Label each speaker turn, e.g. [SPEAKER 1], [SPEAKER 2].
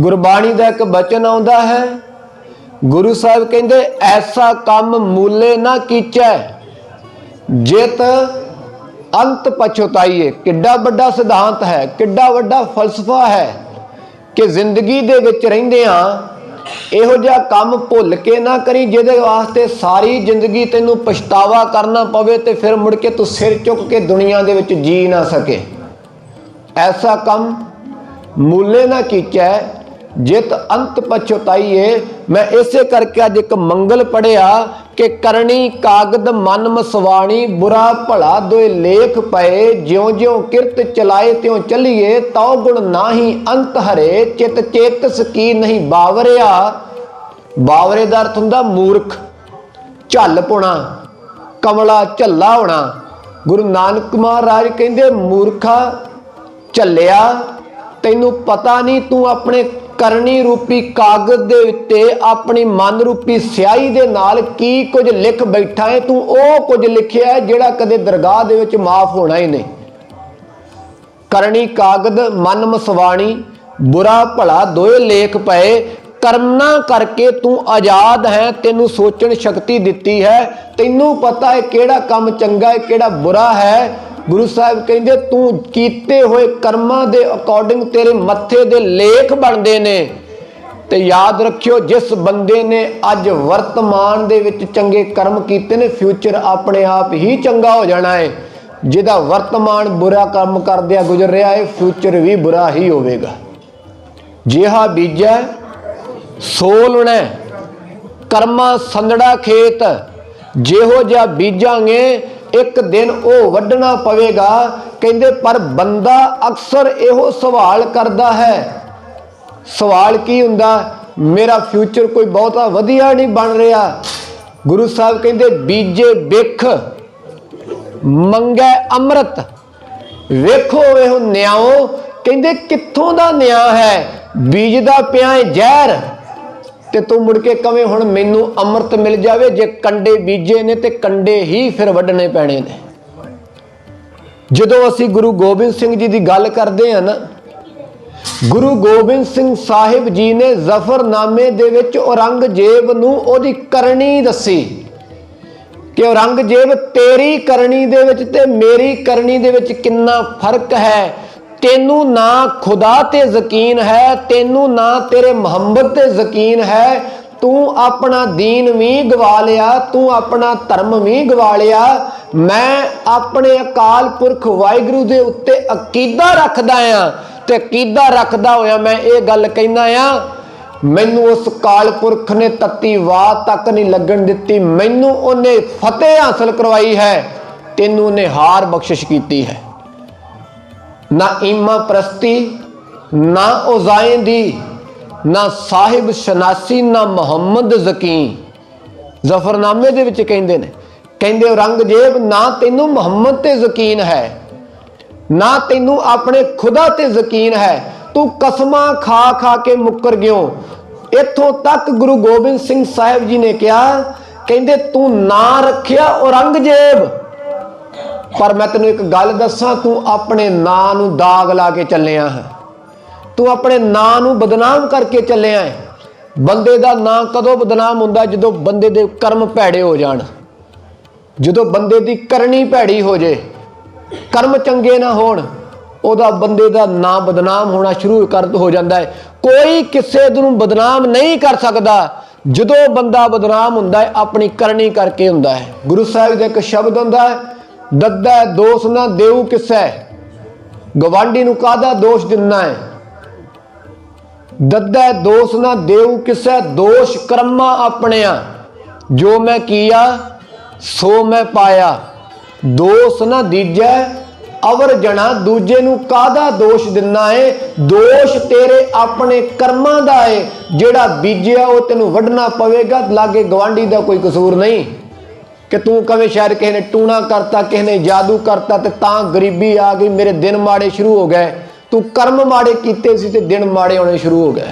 [SPEAKER 1] ਗੁਰਬਾਣੀ ਦਾ ਇੱਕ ਬਚਨ ਆਉਂਦਾ ਹੈ। ਗੁਰੂ ਸਾਹਿਬ ਕਹਿੰਦੇ, ਐਸਾ ਕੰਮ ਮੂਲੇ ਨਾ ਕੀਚੈ। ਜਿਤ ਅੰਤ ਪਛਤਾਈਏ। ਕਿੱਡਾ ਵੱਡਾ ਸਿਧਾਂਤ ਹੈ, ਕਿੱਡਾ ਵੱਡਾ ਫਲਸਫਾ ਹੈ ਕਿ ਜ਼ਿੰਦਗੀ ਦੇ ਵਿੱਚ ਰਹਿੰਦੇ ਆ, ਇਹੋ ਜਿਹਾ ਕੰਮ ਭੁੱਲ ਕੇ ਨਾ ਕਰੀ, ਜਿਹਦੇ ਵਾਸਤੇ ਸਾਰੀ ਜ਼ਿੰਦਗੀ ਤੈਨੂੰ ਪਛਤਾਵਾ ਕਰਨਾ ਪਵੇ ਤੇ ਫਿਰ ਮੁੜ ਕੇ ਤੂੰ ਸਿਰ ਚੁੱਕ ਕੇ ਦੁਨੀਆ ਦੇ ਵਿੱਚ ਜੀ ਨਾ ਸਕੇ। ਐਸਾ ਕੰਮ ਮੂਲੇ ਨਾ ਕੀਚੈ ਜਿਤ ਅੰਤ ਪਛਤਾਈਏ ਮੈਂ ਇਸੇ ਕਰਕੇ ਅੱਜ ਇੱਕ ਮੰਗਲ ਪੜਿਆ ਕਿ ਕਰਨੀ ਕਾਗਦ ਮਨ ਮਸਵਾਣੀ, ਬੁਰਾ ਭਲਾ ਦੋਏ ਲੇਖ ਪਏ। ਜਿਉਂ ਜਿਉਂ ਕਿਰਤ ਚਲਾਏ, ਤਿਉ ਚੱਲੀਏ, ਤਉ ਗੁਣ ਨਾਹੀ ਅੰਤ ਹਰੇ। ਚਿਤ ਚੇਤਸ ਕੀ ਨਹੀਂ ਬਾਵਰਿਆ। ਬਾਵਰੇ ਦਾ ਅਰਥ ਹੁੰਦਾ ਮੂਰਖ, ਝੱਲ ਪੁਣਾ, ਕਮਲਾ ਝੱਲਾ ਹੋਣਾ। ਗੁਰੂ ਨਾਨਕ ਮਹਾਰਾਜ ਕਹਿੰਦੇ, ਮੂਰਖਾ, ਝੱਲਿਆ, ਤੈਨੂੰ ਪਤਾ ਨਹੀਂ ਤੂੰ ਆਪਣੇ ਕਰਨੀ ਰੂਪੀ ਕਾਗਜ਼ ਦੇ ਉੱਤੇ ਆਪਣੀ ਮਨ ਰੂਪੀ ਸਿਆਹੀ ਦੇ ਨਾਲ ਕੀ ਕੁਝ ਲਿਖ ਬੈਠਾ ਹੈ, ਤੂੰ ਉਹ ਕੁਝ ਲਿਖਿਆ ਹੈ ਜਿਹੜਾ ਕਦੇ ਦਰਗਾਹ ਦੇ ਵਿੱਚ ਮਾਫ ਹੋਣਾ ਹੀ ਨਹੀਂ। ਕਰਨੀ ਕਾਗਦ ਮਨ ਮਸਵਾਣੀ, ਬੁਰਾ ਭਲਾ ਦੋਏ ਲੇਖ ਪਏ, ਕਰਮਨਾ ਕਰਕੇ ਤੂੰ ਆਜ਼ਾਦ ਹੈ, ਤੈਨੂੰ ਸੋਚਣ ਸ਼ਕਤੀ ਦਿੱਤੀ ਹੈ, ਤੈਨੂੰ ਪਤਾ ਹੈ ਕਿਹੜਾ ਕੰਮ ਚੰਗਾ ਹੈ, ਕਿਹੜਾ ਬੁਰਾ ਹੈ ਗੁਰੂ ਸਾਹਿਬ ਕਹਿੰਦੇ, ਤੂੰ ਕੀਤੇ ਹੋਏ ਕਰਮਾਂ ਦੇ ਅਕੋਰਡਿੰਗ ਤੇਰੇ ਮੱਥੇ ਦੇ ਲੇਖ ਬਣਦੇ ਨੇ ਤੇ ਯਾਦ ਰੱਖਿਓ, ਜਿਸ ਬੰਦੇ ਨੇ ਅੱਜ ਵਰਤਮਾਨ ਦੇ ਵਿੱਚ ਚੰਗੇ ਕਰਮ ਕੀਤੇ ਨੇ ਫਿਊਚਰ ਆਪਣੇ ਆਪ ਹੀ ਚੰਗਾ ਹੋ ਜਾਣਾ ਹੈ ਜਿਹਦਾ ਵਰਤਮਾਨ ਬੁਰਾ ਕੰਮ ਕਰਦਿਆ ਗੁਜ਼ਰ ਰਿਹਾ ਹੈ ਫਿਊਚਰ ਵੀ ਬੁਰਾ ਹੀ ਹੋਵੇਗਾ। ਜਿਹਾ ਬੀਜੈ ਸੋ ਲੁਣੈ ਕਰਮਾ ਸੰਦੜਾ ਖੇਤ। ਜਿਹੋ ਜਿਹਾ ਬੀਜਾਂਗੇ ਇੱਕ ਦਿਨ ਉਹ ਵੱਢਣਾ ਪਵੇਗਾ। ਕਹਿੰਦੇ, ਪਰ ਬੰਦਾ ਅਕਸਰ ਇਹੋ ਸਵਾਲ ਕਰਦਾ ਹੈ। ਸਵਾਲ ਕੀ ਹੁੰਦਾ? ਮੇਰਾ ਫਿਊਚਰ ਕੋਈ ਬਹੁਤਾ ਵਧੀਆ ਨਹੀਂ ਬਣ ਰਿਹਾ। ਗੁਰੂ ਸਾਹਿਬ ਕਹਿੰਦੇ, ਬੀਜੇ ਬਿਖ ਮੰਗੈ ਅੰਮ੍ਰਿਤ। ਵੇਖੋ ਇਹੋ ਨਿਆਓ ਕਹਿੰਦੇ, ਕਿੱਥੋਂ ਦਾ ਨਿਆ ਹੈ? ਬੀਜਦਾ ਪਿਆ ਹੈ ਜ਼ਹਿਰ। ਤੇ ਤੂੰ ਮੁੜ ਕੇ ਕਵੇਂ ਹੁਣ ਮੈਨੂੰ ਅੰਮ੍ਰਿਤ ਮਿਲ ਜਾਵੇ, ਜੇ ਕੰਡੇ ਬੀਜੇ ਨੇ ਤੇ ਕੰਡੇ ਹੀ ਫਿਰ ਵੱਢਣੇ ਪੈਣੇ ਨੇ। ਜਦੋਂ ਅਸੀਂ ਗੁਰੂ ਗੋਬਿੰਦ ਸਿੰਘ ਜੀ ਦੀ ਗੱਲ ਕਰਦੇ ਹਾਂ ਨਾ, ਗੁਰੂ ਗੋਬਿੰਦ ਸਿੰਘ ਸਾਹਿਬ ਜੀ ਨੇ ਜ਼ਫਰਨਾਮੇ ਦੇ ਵਿੱਚ ਔਰੰਗਜ਼ੇਬ ਨੂੰ ਉਹਦੀ ਕਰਨੀ ਦੱਸੀ ਕਿ ਔਰੰਗਜ਼ੇਬ ਤੇਰੀ ਕਰਨੀ ਦੇ ਵਿੱਚ ਤੇ ਮੇਰੀ ਕਰਨੀ ਦੇ ਵਿੱਚ ਕਿੰਨਾ ਫ਼ਰਕ ਹੈ। ਤੈਨੂੰ ਨਾ ਖੁਦਾ ਤੇ ਯਕੀਨ ਹੈ, ਤੈਨੂੰ ਨਾ ਤੇਰੇ ਮੁਹੰਮਦ ਤੇ ਯਕੀਨ ਹੈ। ਤੂੰ ਆਪਣਾ ਦੀਨ ਵੀ ਗਵਾ ਲਿਆ, ਤੂੰ ਆਪਣਾ ਧਰਮ ਵੀ ਗਵਾ ਲਿਆ। ਮੈਂ ਆਪਣੇ ਅਕਾਲ ਪੁਰਖ ਵਾਹਿਗੁਰੂ ਦੇ ਉੱਤੇ ਅਕੀਦਾ ਰੱਖਦਾ ਆ ਤੇ ਅਕੀਦਾ ਰੱਖਦਾ ਹੋਇਆ ਮੈਂ ਇਹ ਗੱਲ ਕਹਿੰਦਾ ਆ, ਮੈਨੂੰ ਉਸ ਕਾਲ ਪੁਰਖ ਨੇ ਤਤੀ ਵਾਹ ਤੱਕ ਨਹੀਂ ਲੱਗਣ ਦਿੱਤੀ। ਮੈਨੂੰ ਉਹਨੇ ਫਤਿਹ ਹਾਸਲ ਕਰਵਾਈ ਹੈ, ਤੈਨੂੰ ਉਹਨੇ ਹਾਰ ਬਖਸ਼ਿਸ਼ ਕੀਤੀ ਹੈ। ਨਾ ਈਮਾ ਪ੍ਰਸਤੀ, ਨਾ ਉਜ਼ਾਇਨ ਦੀ, ਨਾ ਸਾਹਿਬ ਸ਼ਨਾਸੀ, ਨਾ ਮੁਹੰਮਦ ਜ਼ਕੀ। ਜ਼ਫਰਨਾਮੇ ਦੇ ਵਿੱਚ ਕਹਿੰਦੇ ਨੇ, ਕਹਿੰਦੇ ਔਰੰਗਜ਼ੇਬ, ਨਾ ਤੈਨੂੰ ਮੁਹੰਮਦ ਤੇ ਯਕੀਨ ਹੈ, ਨਾ ਤੈਨੂੰ ਆਪਣੇ ਖੁਦਾ ਤੇ ਯਕੀਨ ਹੈ, ਤੂੰ ਕਸਮਾਂ ਖਾ ਖਾ ਕੇ ਮੁੱਕਰ ਗਿਓ। ਇੱਥੋਂ ਤੱਕ ਗੁਰੂ ਗੋਬਿੰਦ ਸਿੰਘ ਸਾਹਿਬ ਜੀ ਨੇ ਕਿਹਾ, ਕਹਿੰਦੇ ਤੂੰ ਨਾਂ ਰੱਖਿਆ ਔਰੰਗਜ਼ੇਬ। ਪਰ ਮੈਂ ਤੈਨੂੰ ਇੱਕ ਗੱਲ ਦੱਸਾਂ, ਤੂੰ ਆਪਣੇ ਨਾਂ ਨੂੰ ਦਾਗ ਲਾ ਕੇ ਚੱਲਿਆ ਹੈ। ਤੂੰ ਆਪਣੇ ਨਾਂ ਨੂੰ ਬਦਨਾਮ ਕਰਕੇ ਚੱਲਿਆ ਹੈ। ਬੰਦੇ ਦਾ ਨਾਂ ਕਦੋਂ ਬਦਨਾਮ ਹੁੰਦਾ ਜਦੋਂ ਬੰਦੇ ਦੇ ਕਰਮ ਭੈੜੇ ਹੋ ਜਾਣ। ਜਦੋਂ ਬੰਦੇ ਦੀ ਕਰਨੀ ਭੈੜੀ ਹੋ ਜੇ, ਕਰਮ ਚੰਗੇ ਨਾ ਹੋਣ, ਉਹਦਾ ਬੰਦੇ ਦਾ ਨਾਂ ਬਦਨਾਮ ਹੋਣਾ ਸ਼ੁਰੂ ਕਰ ਹੋ ਜਾਂਦਾ ਹੈ। ਕੋਈ ਕਿਸੇ ਨੂੰ ਬਦਨਾਮ ਨਹੀਂ ਕਰ ਸਕਦਾ। ਜਦੋਂ ਬੰਦਾ ਬਦਨਾਮ ਹੁੰਦਾ ਹੈ, ਆਪਣੀ ਕਰਨੀ ਕਰਕੇ ਹੁੰਦਾ ਹੈ। ਗੁਰੂ ਸਾਹਿਬ ਦਾ ਇੱਕ ਸ਼ਬਦ ਹੁੰਦਾ ਹੈ ਦੱਦਾ ਦੋਸ਼ ਨਾ ਦੇਉ ਕਿਸੈ? ਗਵਾਂਢੀ ਨੂੰ ਕਾਦਾ ਦੋਸ਼ ਦਿੰਨਾ ਹੈ? ਦੱਦਾ ਦੋਸ਼ ਨਾ ਦੇਉ ਕਿਸੈ? ਦੋਸ਼ ਕਰਮਾ ਆਪਣਿਆ। ਜੋ ਮੈਂ ਕੀਆ, ਸੋ ਮੈਂ ਪਾਇਆ। ਦੋਸ਼ ਨਾ ਦੀਜੈ, ਅਵਰ ਜਣਾ ਦੂਜੇ ਨੂੰ ਕਾਦਾ ਦੋਸ਼ ਦਿੰਨਾ ਏ ਦੋਸ਼ ਤੇਰੇ ਆਪਣੇ ਕਰਮਾਂ ਦਾ ਏ ਜਿਹੜਾ ਬੀਜਿਆ, ਉਹ ਤੈਨੂੰ ਵੱਢਣਾ ਪਵੇਗਾ। ਲਾਗੇ ਗਵਾਂਢੀ ਦਾ ਕੋਈ ਕਸੂਰ ਨਹੀਂ। ਕਿ ਤੂੰ ਕਵੇਂ ਸ਼ਾਇਦ ਕਿਸੇ ਨੇ ਟੂਣਾ ਕਰਤਾ, ਕਿਸੇ ਨੇ ਜਾਦੂ ਕਰਤਾ ਤੇ ਤਾਂ ਗਰੀਬੀ ਆ ਗਈ, ਮੇਰੇ ਦਿਨ ਮਾੜੇ ਸ਼ੁਰੂ ਹੋ ਗਏ। ਤੂੰ ਕਰਮ ਮਾੜੇ ਕੀਤੇ ਸੀ ਤੇ ਦਿਨ ਮਾੜੇ ਹੋਣੇ ਸ਼ੁਰੂ ਹੋ ਗਏ।